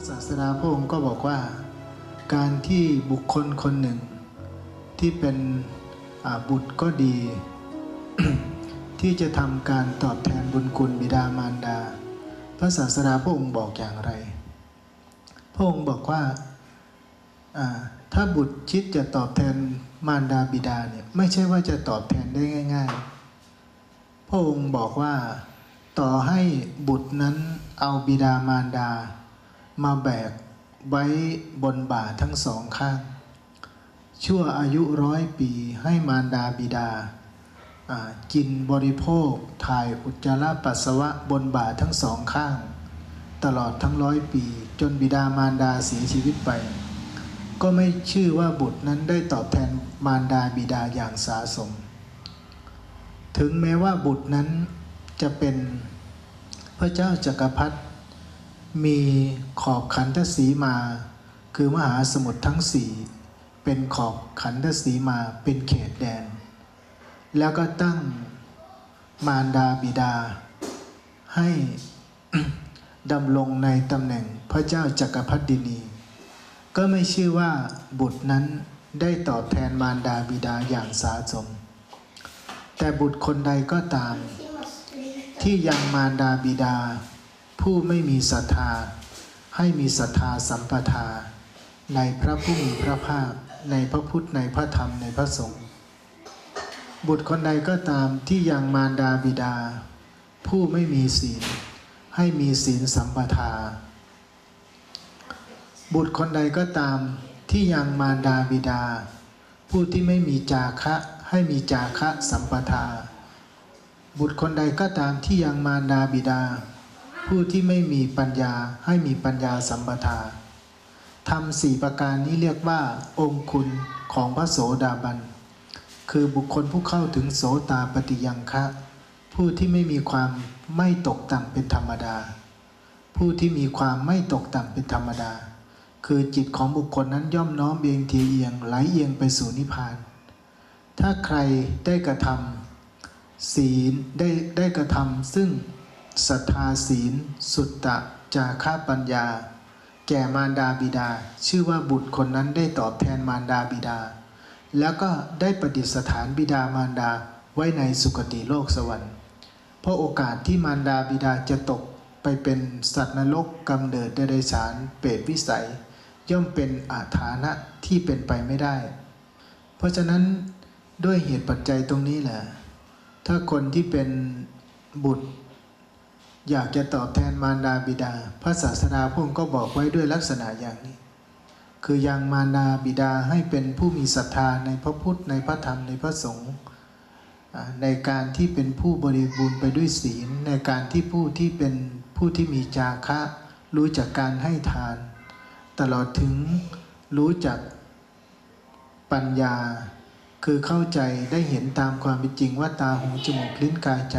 ระศาสดาพระองค์ก็บอกว่า การที่บุคคลคนหนึ่ง ที่เป็นบุตรก็ดี ที่จะทำการตอบแทนบุญคุณบิดามารดา พระศาสดาพระองค์บอกอย่างไร พระองค์บอกว่าอ่าถ้าบุตรคิดจะตอบแทนมารดาบิดาเนี่ยไม่ใช่ว่าจะตอบแทนได้ง่าย ๆ พระองค์บอกว่าต่อให้บุตรนั้นเอาบิดามารดา มาแบกไว้บนบ่าทั้งสองข้าง ชั่วอายุร้อยปีให้มารดาบิดา กินบริโภค ถ่ายอุจจาระปัสสาวะบนบ่าทั้งสองข้าง ตลอดทั้งร้อยปี จนบิดามารดาเสียชีวิตไป ก็ไม่ชื่อว่าบุตรนั้นได้ตอบแทนมารดาบิดาอย่างสาสม ถึงแม้ว่าบุตรนั้นจะเป็นพระเจ้าจักรพรรดิ มีขอบขันธสีมา คือมหาสมุทรทั้งสี่เป็นขอบขันธสีมาเป็นเขตแดน แล้วก็ตั้งมารดาบิดา ให้ดำรงในตำแหน่งพระเจ้าจักรพรรดินี ก็ไม่ชื่อว่าบุตรนั้นได้ตอบแทนมารดาบิดาอย่างสาสม แต่บุตรคนใดก็ตาม ที่ยังมารดาบิดา ผู้ไม่มีศรัทธา ให้มีศรัทธาสัมปทา ในพระผู้มีพระภาค ในพระพุทธในพระธรรมในพระสงฆ์บุตรคนใดก็ตามที่ยังมารดาบิดา ผู้ไม่มีศีล ให้มีศีลสัมปทา บุตรคนใดก็ตามที่ยังมารดาบิดา ผู้ที่ไม่มีจาคะให้มีจาคะสัมปทา บุตรคนใดก็ตามที่ยังมารดาบิดา ผู้ที่ไม่มีปัญญาให้มีปัญญาสัมปทาทำสี่ประการนี้เรียกว่า องค์คุณของพระโสดาบัน คือบุคคลผู้เข้าถึงโสตาปฏิยังคะ ผู้ที่ไม่มีความไม่ตกต่ำเป็นธรรมดา ผู้ที่มีความไม่ตกต่ำเป็นธรรมดา คือจิตของบุคคลนั้นย่อมน้อมเอียงเทียเอียงไหลเอียงไปสู่นิพพาน ถ้าใครได้กระทำศีลได้ได้กระทำซึ่ง ศรัทธาศีล สุตตะ จาคาปัญญา แก่มารดาบิดา ชื่อว่าบุตรคนนั้นได้ตอบแทนมารดาบิดา แล้วก็ได้ประดิษฐานบิดามารดาไว้ในสุคติโลกสวรรค์เพราะโอกาสที่มารดาบิดาจะตกไปเป็นสัตว์นรกกำเนิดเดรัจฉานเปรตวิสัย ย่อมเป็นอาถานะที่เป็นไปไม่ได้ เพราะฉะนั้นด้วยเหตุปัจจัยตรงนี้แหละ ถ้าคนที่เป็นบุตร อยากจะตอบแทนมารดาบิดา พระศาสดาพระองค์ก็บอกไว้ด้วยลักษณะอย่างนี้ คือยังมารดาบิดาให้เป็นผู้มีศรัทธาในพระพุทธในพระธรรมในพระสงฆ์ในการที่เป็นผู้บริบูรณ์ไปด้วยศีล ในการที่ผู้ที่เป็นผู้ที่มีจาคะรู้จักการให้ทาน ตลอดถึงรู้จักปัญญา คือเข้าใจได้เห็นตามความเป็นจริงว่าตาหูจมูกลิ้นกายใจ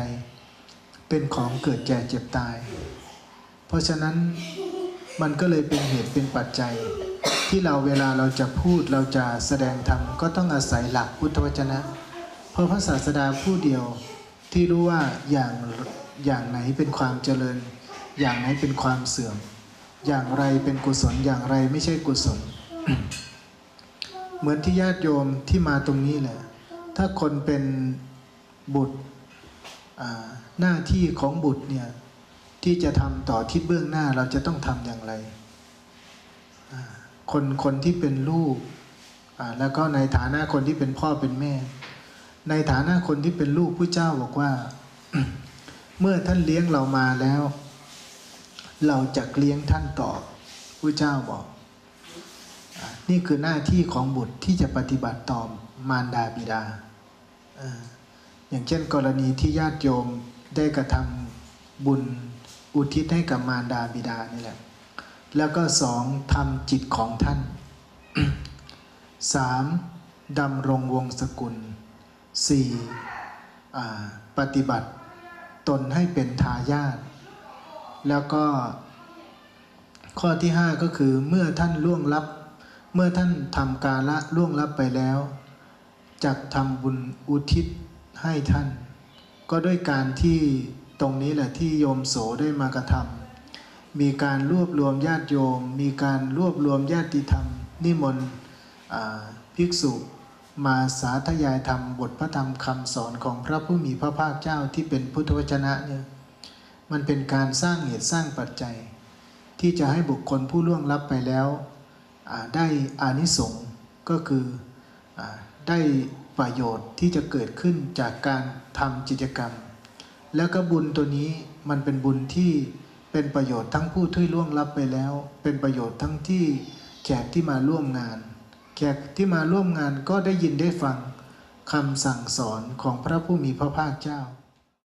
เป็นของเกิดแก่เจ็บตาย เพราะฉะนั้นมันก็เลยเป็นเหตุเป็นปัจจัย ที่เราเวลาเราจะพูดเราจะแสดงธรรมก็ต้องอาศัยหลักพุทธวจนะ เพราะพระศาสดาผู้เดียวที่รู้ว่าอย่างอย่างไหนเป็นความเจริญ อย่างไหนเป็นความเสื่อม อย่างไรเป็นกุศลอย่างไรไม่ใช่กุศล เหมือนที่ญาติโยมที่มาตรงนี้แหละ ถ้าคนเป็นบุตร หน้าที่ของบุตรเนี่ยที่จะทำต่อทิศเบื้องหน้าเราจะต้องทำอย่างไร คนคนที่เป็นลูกแล้วก็ในฐานะคนที่เป็นพ่อเป็นแม่ ในฐานะคนที่เป็นลูกผู้เจ้าบอกว่า เมื่อท่านเลี้ยงเรามาแล้ว เราจะเลี้ยงท่านต่อผู้เจ้าบอกอนี่คือหน้าที่ของบุตรที่จะปฏิบัติต่อมารดาบิดา อย่างเช่นกรณีที่ญาติโยมได้กระทำบุญอุทิศให้กับมารดาบิดานี่แหละ แล้วก็สองทำจิตของท่านสามดำรงวงศกุลสี่ปฏิบัติตนให้เป็นทายาทแล้วก็ข้อที่5ก็คือเมื่อท่านล่วงลับ เมื่อท่านทำกาละล่วงลับไปแล้วจักทำบุญอุทิศ ให้ท่าน ก็ด้วยการที่ตรงนี้แหละที่โยมโสได้มากระทำมีการรวบรวมญาติโยม มีการรวบรวมญาติธรรม นิมนต์ภิกษุมาสาธยายธรรมบทพระธรรมคำสอนของพระผู้มีพระภาคเจ้าที่เป็นพุทธวจนะเนี่ยมันเป็นการสร้างเหตุสร้างปัจจัย ที่จะให้บุคคลผู้ล่วงลับไปแล้วได้อานิสงส์ก็คืออได้ ประโยชน์ที่จะเกิดขึ้นจากการทำกิจกรรม แล้วก็บุญตัวนี้มันเป็นบุญที่เป็นประโยชน์ทั้งผู้ที่ล่วงลับไปแล้ว เป็นประโยชน์ทั้งที่แขกที่มาร่วมงาน แขกที่มาร่วมงานก็ได้ยินได้ฟังคำสั่งสอนของพระผู้มีพระภาคเจ้า